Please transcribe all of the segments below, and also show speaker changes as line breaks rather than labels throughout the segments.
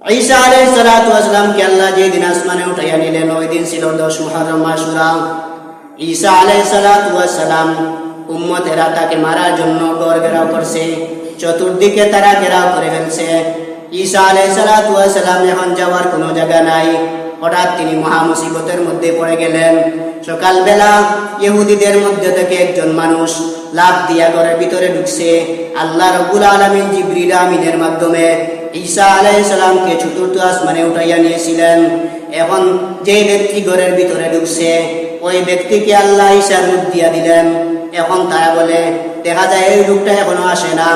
ঈসা আলাইহিস সালাতু ওয়াসসালামকে আল্লাহ যেদিন আসমানে উঠাইয়া নিলেন, ওই দিন ছিল দশ মুহররম আশুরা ঈসা আলাইহিস সালাতু ওয়াসসালাম উম্মতেরা তাকে মারার জন্য গড় ঘেরাও করছে, চতুর্দিকে তারা ঘেরাও করে ফেলছে। ঈসা আলাইহিস সালাতু ওয়াসসালাম এখন যাওয়ার কোনো জায়গা নাই। হঠাৎ তিনি মহা মধ্যে পড়ে গেলেন। সকালবেলা ইহুদিদের মধ্যে থেকে একজন মানুষ লাভ দিয়া ঘরের ভিতরে ঢুকছে। আল্লাহ রব্বুল আলমিন জিবরিল আমিনের মাধ্যমে ঈসা আলাইসালামকে সালামকে চতুর্থ আসমানে উঠাইয়া নিয়েছিলেন। এখন যে ব্যক্তি ঘরের ভিতরে ঢুকছে, ওই ব্যক্তিকে আল্লাহ ঈশার রূপ দিয়া দিলেন। এখন তারা বলে, দেখা যায় এই রূপটা এখনও আসে না।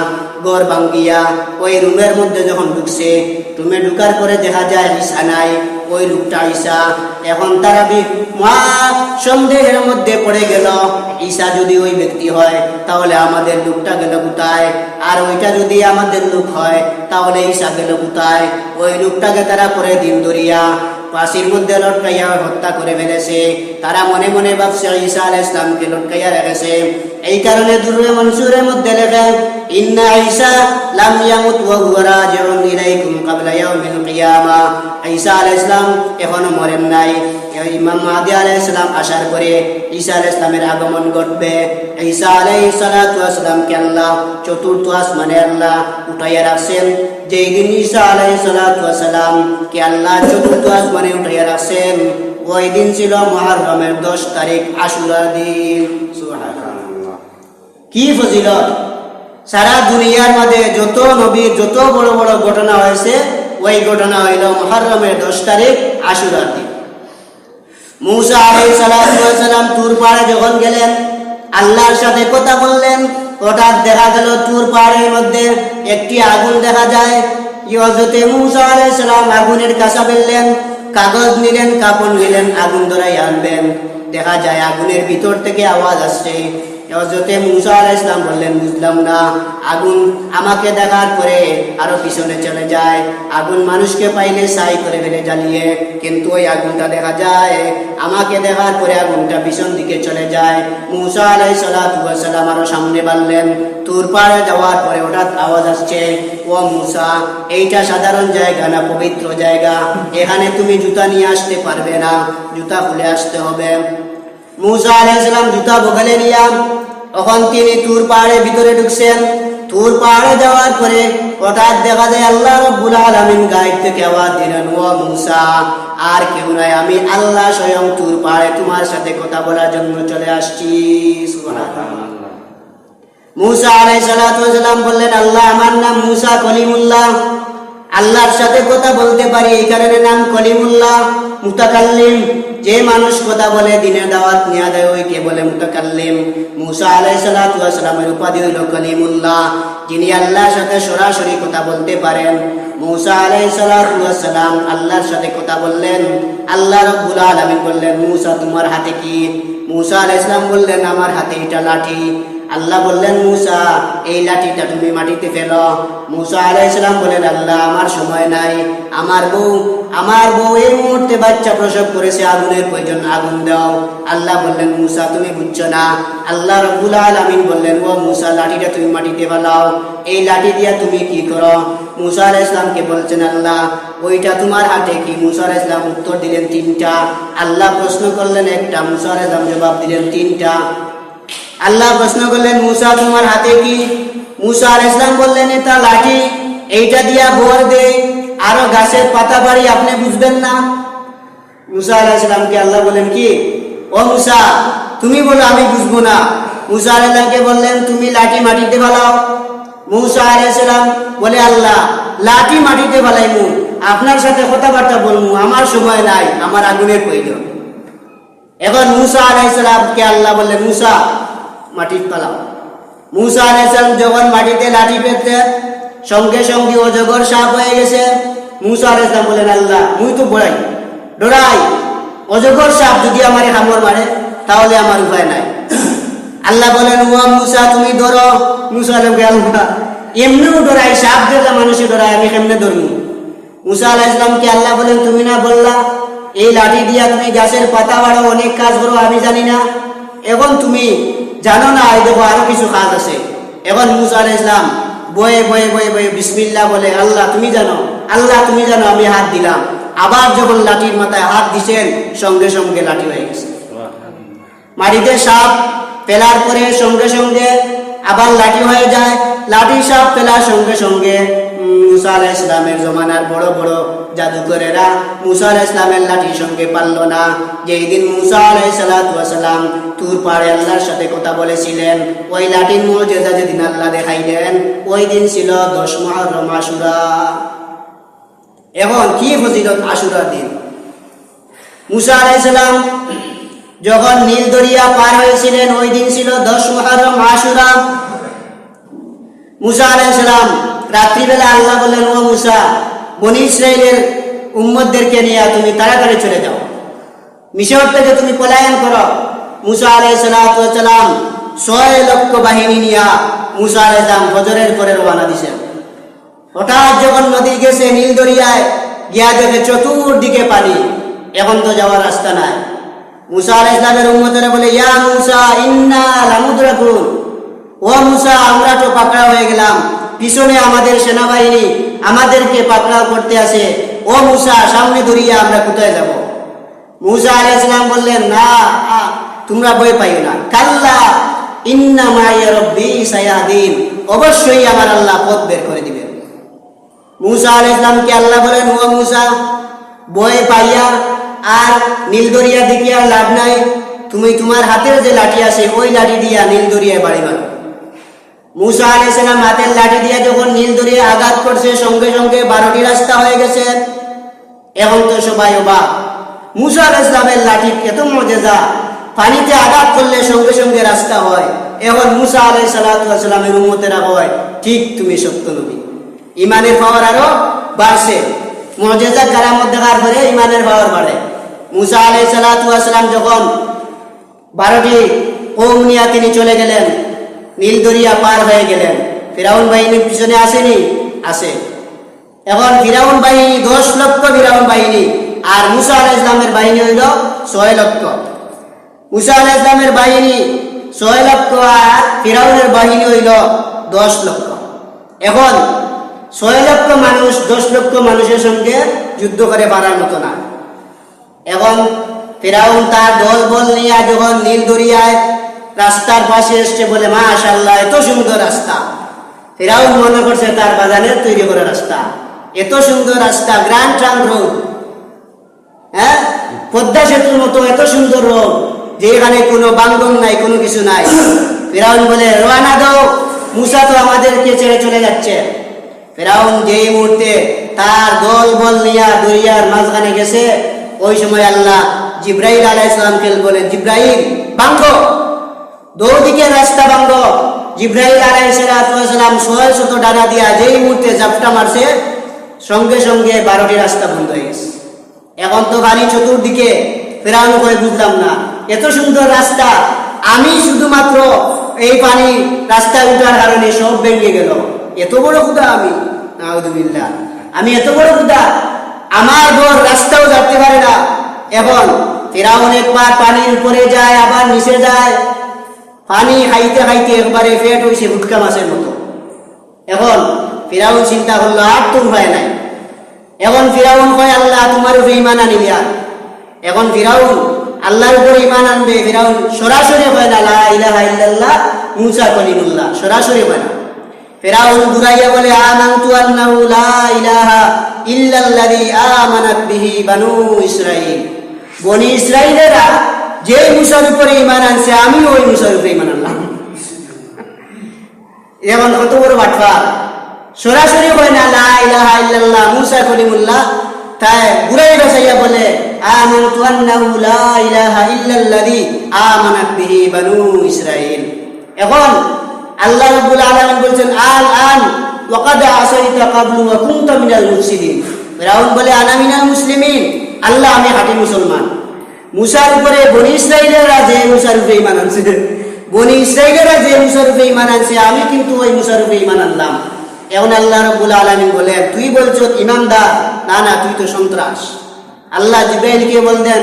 গর ভাঙ্গিয়া ওই রুমের মধ্যে যখন ঢুকছে, রুমে ঢুকার পরে দেখা যায় ঈশা নাই। ওই রূপটা ঈশা। এখন তারা মহা সন্দেহের মধ্যে পড়ে গেল। ঈশা যদি ওই ব্যক্তি হয়, তাহলে আমাদের লোকটা গেল কোথায়? আর ওইটা যদি আমাদের লোক হয়, তাহলে ঈশা গেল কোথায়? ওই লোকটাকে তারা পরে দিন ধরিয়া ফাঁসির মধ্যে লটকাইয়া হত্যা করে ফেলেছে। তারা মনে মনে ভাবছে ঈশা আল ইসলামকে লটকাইয়া রেখেছে। এই কারণে দুর্বে মনসুরের মধ্যে লেখে, ইন্না লাম ইয়ামুত ওয়া হুয়া রাজিউন ইলাইকুম ক্বাবলা ইয়াউমিল কিয়ামা। আলাইহিস সালাম এখনও মরেন নাই। ইমাম মাহদি আলাইহিস সালাম ঈসা আলাইহিস সালামের আগমন ঘটবে। ঈসা আলাইহিস সালাতু ওয়াস আল্লাহ? চতুর্থ আসমানে আল্লাহ উঠাইয়া রাখছেন। যেই দিন ঈসা আলাইহিস সালাতু ওয়াস সালাম কে আল্লাহ চতুর্থ আসমানে উঠাইয়া রাখছেন, ওই দিন ছিল মুহররমের 10 তারিখ আশুরা দিন। সুবহানাল্লাহ। কি ফজিলত? সারা দুনিয়ার মধ্যে যত নবীর যত বড় বড় ঘটনা হয়েছে, ওই ঘটনা হইল মুহররমের দশ তারিখ আশুরার দিন। মুসা আলাইহিস সালাম তুর পাহাড়ে যখন গেলেন, আল্লাহর সাথে কথা বললেন, হঠাৎ দেখা গেল তুর পাহাড়ের মধ্যে একটি আগুন দেখা যায়। ইহজতে মুসা আলাইহিস সালাম আগুনের কাছা ফেললেন, কাগজ নিলেন, কাপড় নিলেন, আগুন ধরাই আনবেন। দেখা যায় আগুনের ভিতর থেকে আওয়াজ আসছে। হজরতে মুসা আলাইহিস সালাম বললেন, বুঝলাম না। আগুন আমাকে দেখার পরে আরও পিছনে চলে যায়। আগুন মানুষকে পাইলে সাই করে ফেলে জ্বালিয়ে, কিন্তু ওই আগুনটা দেখা যায়। আমাকে দেখার পরে আগুনটা পিছন দিকে চলে যায়। মুসা আলাইহিস সালাম আরও সামনে বাড়লেন। তুর পাড়ে যাওয়ার পরে হঠাৎ আওয়াজ আসছে, ও মুসা, এইটা সাধারণ জায়গা না পবিত্র জায়গা? এখানে তুমি জুতা নিয়ে আসতে পারবে না। জুতা খুলে আসতে হবে। মুসা আলাইহিসসালাম জুতা বগলে নিয়া তখন তিনি তুর পাহাড়ের ভিতরে ঢুকছেন। তুর পাহাড়ে যাওয়ার পরে হঠাৎ দেখা যায় আল্লাহ রব্বুল আলামিন গায়ের থেকে দিলেন, ও মুসা, আর কেউ নাই। আমি আল্লাহ স্বয়ং তুর পাহাড়ে তোমার সাথে কথা বলার জন্য চলে আসছি। মুসা আলাইহিসসালাম বললেন, আল্লাহ, আমার নাম মুসা কলিমুল্লাহ। আল্লাহর সাথে কথা বলতে পারি, এই কারণে নাম কলিমুল্লাহ। মুতাকাল্লিম। যে মানুষ কথা বলে দিনে দাওয়াত নিয়া দেয় ওই কে বলে মুতাকাল্লিম। মুসা আলাইহিসসালামের উপাধি হইল কলিমুল্লাহ, যিনি আল্লাহর সাথে সরাসরি কথা বলতে পারেন। মুসা আলাইহিসসালাম আল্লাহর সাথে কথা বললেন, আল্লাহ রব্বুল আলামিন বললেন, মুসা, তোমার হাতে কি? মুসা সালাম বললেন, আমার হাতে এটা লাঠি। আল্লাহ বললেন, মুসা, এই লাঠিটা তুমি মাটিতে ফেলো। মুসা আলাইসালাম বলেন আল্লাহ, আমার সময় নাই। আমার বউ আমার বউ এই মুহূর্তে বাচ্চা প্রসব করেছে, আগুনের প্রয়োজন, আগুন দাও। আল্লাহ বললেন, মুসা, তুমি বুঝছ না? আল্লাহ রব্বুল আলামিন বললেন, ও মুসা, লাঠিটা তুমি মাটিতে ফেলাও। এই লাঠি দিয়া তুমি কি করো? মুসা আলাইসলামকে বলছেন, আল্লাহ, ওইটা তোমার হাতে কি? মুসা আলাইসলাম উত্তর দিলেন, তিনটা। আল্লাহ প্রশ্ন করলেন, একটা? মুসা আলাইসলাম জবাব দিলেন, তিনটা। আল্লাহ প্রশ্ন করলেন, মুসা, তোমার হাতে কি? মুসা আল ইসলাম বললেন এটা লাঠি, এইটা দিয়া ভর দে, আরও গাছের পাতা বাড়ি আপনি বুঝবেন না। মুসা আলাহ ইসলামকে আল্লাহ বলেন কি? ও মুসা, তুমি বলো, আমি বুঝব না। মুসা আলাইকে বললেন, তুমি লাঠি মাটিতে ফেলাও মুসা আলাইসালাম বলে, আল্লাহ, লাঠি মাটিতে ফেলাইমু আপনার সাথে কথাবার্তা বলব আমার সময় নাই, আমার আগুনের প্রয়োজন। এখন মুসা আলাইসালামকে আল্লাহ বললেন, মুসা মাটির পালাও মুসা আলাইসালাম যখন মাটিতে লাঠি পেতে সঙ্গে সঙ্গে অজগর সাপ হয়ে গেছে, মুসা আলাইসালাম বলেন, আল্লাহ, মুই তো বড়াই। ডরাই। অজগর সাপ যদি আমার হামর মারে, তাহলে আমার উপায় নাই। আল্লাহ বলেন, ও মুসা, তুমি ধরো মুসা আলমকে আল্লাহ, এমনিও ডরাই, সাপ দেখলে মানুষে ডরাই আমি কেমনে ধরবো মুসা আলাহ ইসলামকে আল্লাহ বলেন, তুমি না বললা, এই লাঠি দিয়া তুমি গাছের পাতা বাড়ো অনেক কাজ করো, আমি জানি না। এখন তুমি জানো না এই দেখো আরও কিছু কাজ আছে। এখন মুসা ইসলাম বয়ে বয়ে বয়ে বয়ে বিসমিল্লা বলে আল্লাহ তুমি জানো আল্লাহ তুমি জানো আমি হাত দিলাম। আবার যখন লাঠির মাথায় হাত দিছেন সঙ্গে সঙ্গে লাঠি হয়ে গেছে। মাটিতে সাপ ফেলার পরে সঙ্গে সঙ্গে আবার লাঠি হয়ে যায়। লাঠি সাপ ফেলার সঙ্গে সঙ্গে মুসা আলাহ ইসলামের জমানার বড় বড় জাদুকরেরা মুসা আলাহ ইসলামের লাঠির সঙ্গে পারল না। যেই দিন মুসা আলাহ সালাম তুর পাড়ে আল্লাহর সাথে কথা বলেছিলেন, ওই লাঠির মর্যাদা যেদিন আল্লাহ দেখাইলেন, ওই দিন ছিল দশ মহরম আশুরা। এখন কি ফজিলত আশুরার দিন? মুসা আলাইসালাম যখন নীল দরিয়া পার হয়েছিলেন, ওই দিন ছিল দশ মহরম আশুরা। মুসা আলাইসালাম রাত্রিবেলা আল্লাহ বললেন, ও মুসা বনি ইসরায়েলের উম্মদদেরকে নিয়ে তুমি তাড়াতাড়ি চলে যাও। মিশর থেকে তুমি পলায়ন করো, মুসা আলাই সালাম ছয় লক্ষ বাহিনী নিয়া মুসা আলাইসালাম ফজরের পরে রওনা দিছেন হঠাৎ যখন নদী গেছে নীল দরিয়ায়, গিয়া দেখে চতুর্দিকে পানি। এখন তো যাওয়ার রাস্তা নাই। মুসা আলাহ ইসলামের বলে, ইয়া মুসা, ইন্না লামুদ্রাকুন ও মুসা, আমরা তো পাকড়া হয়ে গেলাম। পিছনে আমাদের সেনাবাহিনী আমাদেরকে পাকড়াও করতে আসে। ও মুসা, সামনে দরিয়া আমরা কোথায় যাব? মুসা আলাহ ইসলাম বললেন, না তোমরা বই পাইও না। কাল্লা ইন্না মাইয়া সায়াদিন। অবশ্যই আমার আল্লাহ পথ বের করে দিবেন। মুসা আল ইসলামকে আল্লাহ বলেন, ও মুসা বয়ে পাইয়া আর নীল দরিয়া দিকে লাভ নাই। তুমি তোমার হাতের যে লাঠি আছে, ওই লাঠি দিয়া নীল দরিয়ায় বাড়ি মারো মুসা আল ইসলাম হাতের লাঠি দিয়া যখন নীল দরিয়া আঘাত করছে, সঙ্গে সঙ্গে বারোটি রাস্তা হয়ে গেছে। এখন তো সবাই অবাক। মুসা আল ইসলামের লাঠি এত মজেজা পানিতে আঘাত করলে সঙ্গে সঙ্গে রাস্তা হয়। এখন মুসা আলাই সালাতামের উম্মতেরা হয় ঠিক তুমি সত্য নবী। ইমানের পাওয়ার আরও বাড়ছে। মজেজা কারামত দেখার পরে ইমানের পাওয়ার বাড়ে। মুসা আলাই সালাতাম যখন বারোটি কৌম নিয়ে তিনি চলে গেলেন নীল দরিয়া পার হয়ে গেলেন। ফিরাউন বাহিনীর পিছনে আসেনি? আসে। এখন ফিরাউন বাহিনী দশ লক্ষ ফিরাউন বাহিনী আর মুসা আলাহ ইসলামের বাহিনী হইল ছয় লক্ষ। মুসা আলাহ ইসলামের বাহিনী ছয় লক্ষ আর ফিরাউনের বাহিনী হইল দশ লক্ষ। এখন ছয় লক্ষ মানুষ, দশ লক্ষ মানুষের সঙ্গে যুদ্ধ করে পারার মতো না। এখন ফেরাউন তার দল বল নিয়ে, যখন নীল দরিয়ায় রাস্তার পাশে এসছে বলে মাশাল্লাহ এত সুন্দর রাস্তা। ফেরাউন মনে করছে, তার বাগানের তৈরি করা রাস্তা। এত সুন্দর রাস্তা, গ্র্যান্ড ট্রাঙ্ক রোড। হ্যাঁ? পদ্মা সেতুর মতো এত সুন্দর রোড, যে এখানে কোনো বাঙ্গন নাই, কোনো কিছু নাই। ফেরাউন বলে, রওনা দাও, মুসা তো আমাদেরকে ছেড়ে চলে যাচ্ছে। ফেরাউন যেই মুহূর্তে তার দল বল নিয়া দরিয়ার মাঝখানে গেছে, ওই সময় আল্লাহ জিব্রাহিল আলাহ ইসলামকে বলে জিব্রাহিল বাঙ্গ! দৌদিকে রাস্তা বাঙ্গ জিব্রাহিল আলাহ সালাম ছয় শত ডানা দিয়া যেই মুহূর্তে জাপটা মারছে, সঙ্গে সঙ্গে বারোটি রাস্তা বন্ধ হয়ে গেছে। এখন তো পানি চতুর্দিকে, ফেরাউন করে বুঝলাম না। এত সুন্দর রাস্তা, আমি শুধুমাত্র এই পানি রাস্তায় উঠার কারণে সব ভেঙে গেল। এত বড় ক্ষুদা আমি নাউদুবিল্লাহ আমি এত বড় ক্ষুদা আমার ঘর রাস্তাও যাতে পারে না। এখন ফেরাউন একবার পানির উপরে যায়, আবার নিচে যায়। পানি খাইতে খাইতে একবারে পেট হয়েছে ভুটকা মাছের মতো। এখন ফিরাউন চিন্তা করল, আর তোর হয় নাই। এখন ফিরাউন কয়, আল্লাহ, তোমার উপরে ইমান আনিবি আর। এখন ফিরাউন আল্লাহর উপরে ইমান আনবে, ফিরাউন সরাসরি হয় না, লা ইলাহা ইল্লাল্লাহ, মুসা কলিমুল্লাহ। সরাসরি হয় না। ফিরাউন ঘুরাইয়া বলে, আমানতু আন্নাহু লা ইলাহা ইল্লাল্লাযী আমানাত বিহি বানু ইসরাঈল। বনি ইসরাইলেরা যে মুসার উপরে ইমান আনছে আমি ওই মুসার উপরে ইমান আনলাম। এখন কত বড় বাটফা। সরাসরি হয় না, লা ইলাহা ইল্লাল্লাহ, মুসা কলিমুল্লাহ তাই ঘুরাই বাসাইয়া বলে, আমানতু আন্নাহু লা ইলাহা ইল্লাল্লাযী আমানাত বিহি বানু ইসরাঈল। এখন আল্লাহ রাব্বুল আলামিন বলছেন, আল আন, ওয়াকাদ আসাইতা কাবলু ওয়া কুনতা মিনাল মুফসিদিন। ফিরাউন বলে, আনা মিনাল মুসলিমিন। আল্লাহ, আমি হাটি মুসলমান। মুসার উপরে বনি ইসরাইলেরা যে মুসার উপরে ইমান আনছে। বনি ইসরাইলেরা যে মুসার উপরে ইমান আনছে, আমি কিন্তু ওই মুসার উপরে ইমান আনলাম। এখন আল্লাহ রব্বুল আলমিন বলে, তুই বলছো ইমানদার না না, তুই তো সন্ত্রাস। আল্লাহ জিব্রাইলকে বলতেন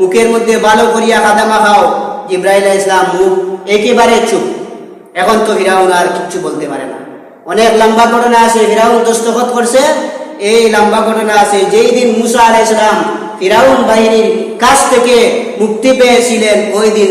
মুখের মধ্যে ভালো করিয়া কাদামা খাও। জিব্রাইল ইসলাম মুখ একেবারে চুপ। এখন তো ফিরাউন আর কিচ্ছু বলতে পারে না। অনেক লম্বা ঘটনা আছে, ফিরাউন দস্তখত করছে। এই লম্বা ঘটনা আছে, যেই দিন মুসা আলাইসালাম ফিরাউন বাহিনীর কাছ থেকে মুক্তি পেয়েছিলেন ওই দিন